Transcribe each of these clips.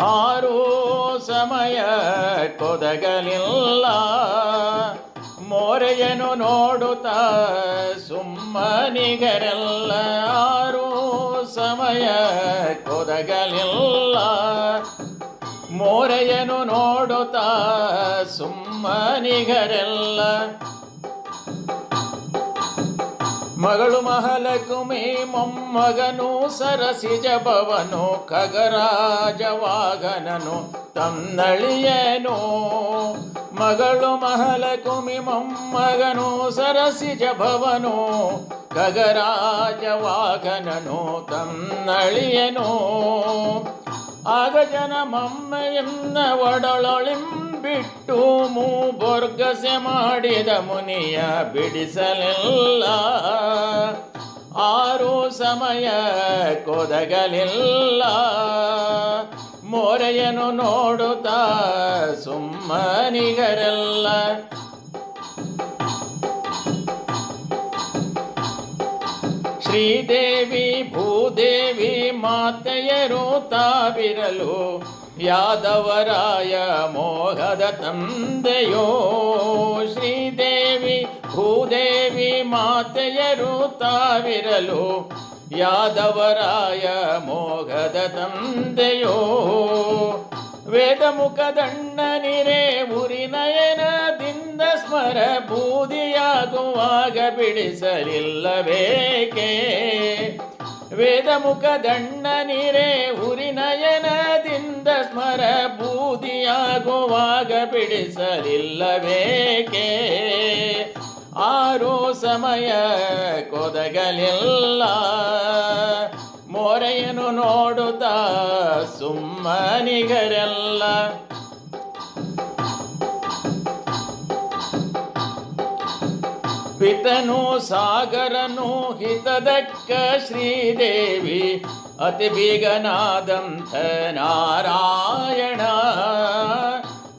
ಆರು ಸಮಯ ಕೊದಗಲಿಲ್ಲ. ಮೋರೆಯನು ನೋಡುತ್ತಾ ಸುಮ್ಮನಿಗರೆಲ್ಲ ಆರು ಸಮಯ ಕೊದಗಲಿಲ್ಲ. ಮೋರೆಯನು ನೋಡುತ್ತಾ ಸುಮ್ಮನಿಗರೆಲ್ಲ ಮಗಳು ಮಹಲಕುಮಿ ಮೊಮ್ಮಗನು ಸರಸಿಜ ಭವನು ಖಗರಾಜವಾಗನನು ತನ್ನಳಿಯನು? ಮಗಳು ಮಹಲಕುಮಿ ಮೊಮ್ಮಗನು ಸರಸಿಜ ಭವನು ಖಗರಾಜವಾಗನನು ತನ್ನಳಿಯನು? ಆಗ ಜನ ಮಮ್ಮೆಯನ್ನ ಒಡಳೊಳಿಂಬಿಟ್ಟು ಮೂಬೊರ್ಗಸೆ ಮಾಡಿದ ಮುನಿಯ ಬಿಡಿಸಲಿಲ್ಲ. ಆರು ಸಮಯ ಕೊದಗಲಿಲ್ಲ. ಮೋರೆಯನು ನೋಡುತ್ತಾ ಸುಮ್ಮನಿಗರೆಲ್ಲ. ಶ್ರೀದೇವಿ, ಭೂದೇವಿ, ಮಾತೆಯರು ತಾವಿರಲು ಯಾದವರಾಯ ಮೋಹದ ತಂದೆಯೋ, ಶ್ರೀದೇವಿ ಭೂದೇವಿ ಮಾತೆಯರು ತಾವಿರಲು ಯಾದವರಾಯ ಮೋಹದ ತಂದೆಯೋ ವೇದಮುಖದಣ್ಣನಿರೇ ಉರಿನಯನದಿಂದ ಸ್ಮರ ಬೂದಿಯಾಗುವಾಗ ಬಿಡಿಸಲಿಲ್ಲಬೇಕೆ ವೇದಮುಖದಣ್ಣನಿರೇ ಉರಿನಯನದಿಂದ ಸ್ಮರ ಬೂದಿಯಾಗುವಾಗ ಬಿಡಿಸಲಿಲ್ಲಬೇಕೆ? ಆರು ಸಮಯ ಕೊದಗಲಿಲ್ಲ ಮೋರೆಯನ್ನು ನೋಡುತ್ತಾ ಸುಮ್ಮನಿಗರೆಲ್ಲ ಪಿತನು ಸಾಗರನು ಹಿತದಕ್ಕ ಶ್ರೀದೇವಿ ಅತಿ ಬೀಗನಾದಂಥ ನಾರಾಯಣ.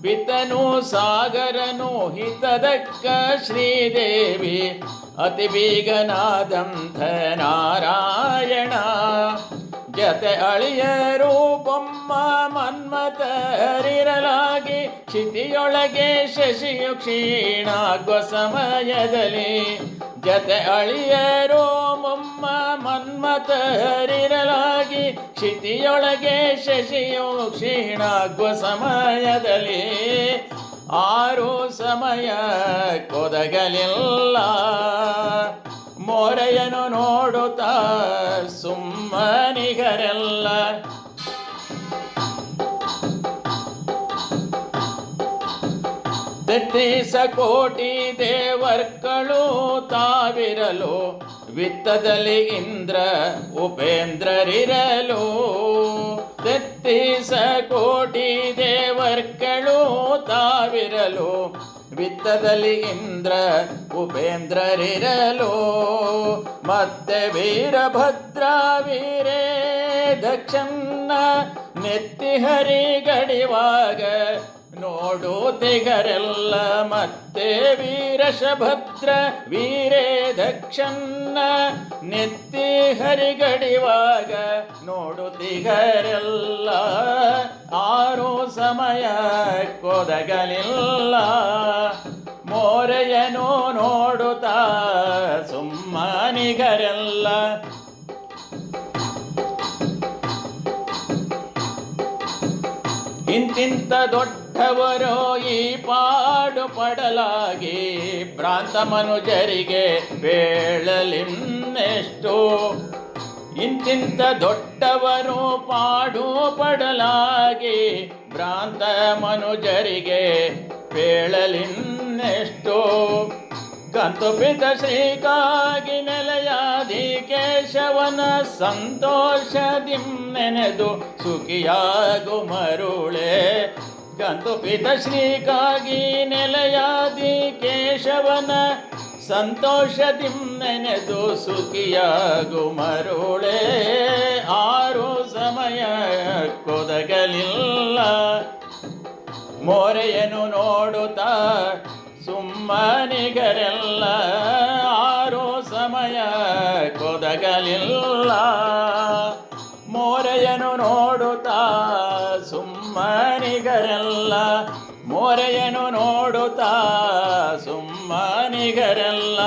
ಪಿತನು ಸಾಗರನು ಹಿತದಕ್ಕ ಶ್ರೀದೇವಿ ಅತಿ ಬೀಗನಾದಂಥ ನಾರಾಯಣ. ಜತೆ ಅಳಿಯ ಮನ್ಮತರಿರಲಾಗಿ ಕ್ಷಿತಿಯೊಳಗೆ ಶಶಿಯು ಕ್ಷೀಣಾಗುವ ಸಮಯದಲ್ಲಿ ಜತೆ ಅಳಿಯರೋ ಮೊಮ್ಮ ಮನ್ಮತರಿರಲಾಗಿ ಕ್ಷಿತಿಯೊಳಗೆ ಶಶಿಯು ಕ್ಷೀಣಾಗುವ ಸಮಯದಲ್ಲಿ ಆರು ಸಮಯ ಕೊದಗಲಿಲ್ಲ. ಮೋರೆಯನು ನೋಡುತ್ತಾ ಸುಮ್ಮನಿಗರೆಲ್ಲ ತೆತ್ತೀಸ ಕೋಟಿ ದೇವರ್ಗಳು ತಾವಿರಲು, ವಿತ್ತದಲ್ಲಿ ಇಂದ್ರ ಉಪೇಂದ್ರರಿರಲು. ತೆತ್ತೀಸ ಕೋಟಿ ದೇವರ್ಗಳು ತಾವಿರಲು, ವಿತ್ತದಲ್ಲಿ ಇಂದ್ರ ಉಪೇಂದ್ರರಿರಲು. ಮತ್ತೆ ವೀರಭದ್ರ ವೀರೇ ದಕ್ಷನ್ನ ನೆತ್ತಿ ಹರಿ ಗಡಿವಾಗ ತೆಗರೆಲ್ಲ ಮತ್ತೆ ವೀರಶಭದ್ರ ವೀರೇ ದಕ್ಷನ್ನ ನೆತ್ತಿ ಹರಿಗಡಿವಾಗ ನೋಡುತ್ತಿಗರೆಲ್ಲ ಆರು ಸಮಯ ಕೊದಗಲಿಲ್ಲ. ಮೋರೆಯನು ನೋಡುತ್ತಾ ಸುಮ್ಮನಿಗರೆಲ್ಲ. ಇಂತಿಂತ ದೊಡ್ಡವರು ಈ ಪಾಡು ಪಡಲಾಗಿ ಭ್ರಾಂತ ಮನುಜರಿಗೆ ಬೇಳಲಿನ್ನೆಷ್ಟು. ಇಂತಿಂತ ದೊಡ್ಡವರು ಪಾಡು ಪಡಲಾಗಿ ಭ್ರಾಂತ ಮನುಜರಿಗೆ ಬೇಳಲಿನ್ನೆಷ್ಟು. ಕಂತುಪಿತ ಶ್ರೀಕಾಗಿ ನೆಲೆಯಾದಿ ಕೇಶವನ ಸಂತೋಷದಿಂ ನೆನೆದು ಸುಖಿಯಾಗು ಮರುಳೆ. ಕಂತುಪಿತ ಶ್ರೀಗಾಗಿ ನೆಲೆಯಾದಿ ಕೇಶವನ ಸಂತೋಷದಿಂ ನೆನೆದು ಸುಖಿಯಾಗು ಮರುಳೆ. ಆರು ಸಮಯ ಕೊದಗಲಿಲ್ಲ. ಮೋರೆಯನ್ನು ನೋಡುತ್ತಾ ಸುಮ್ಮನಿಗರೆಲ್ಲ. ಆರು ಸಮಯ ಕೊದಗಲಿಲ್ಲ. ಮೋರೆಯನ್ನು ನೋಡುತ್ತಾ ಸುಮ್ಮನಿಗರೆಲ್ಲ ಮೋರೆಯನ್ನು ನೋಡುತ್ತಾ ಸುಮ್ಮನಿಗರೆಲ್ಲ